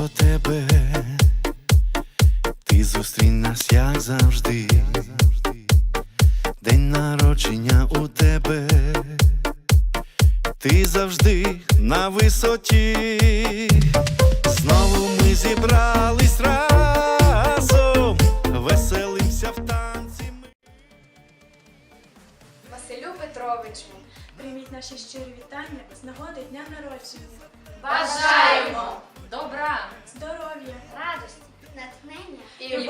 до тебе, ти зустрій нас, як завжди, день народження у тебе, ти завжди на висоті, знову ми зібрались разом, веселимся в танці. Василю Петровичу, прийміть наші щирі вітання з нагоди дня народження. Бажаємо! Добра. Здоров'я, радості, натхнення. І Божої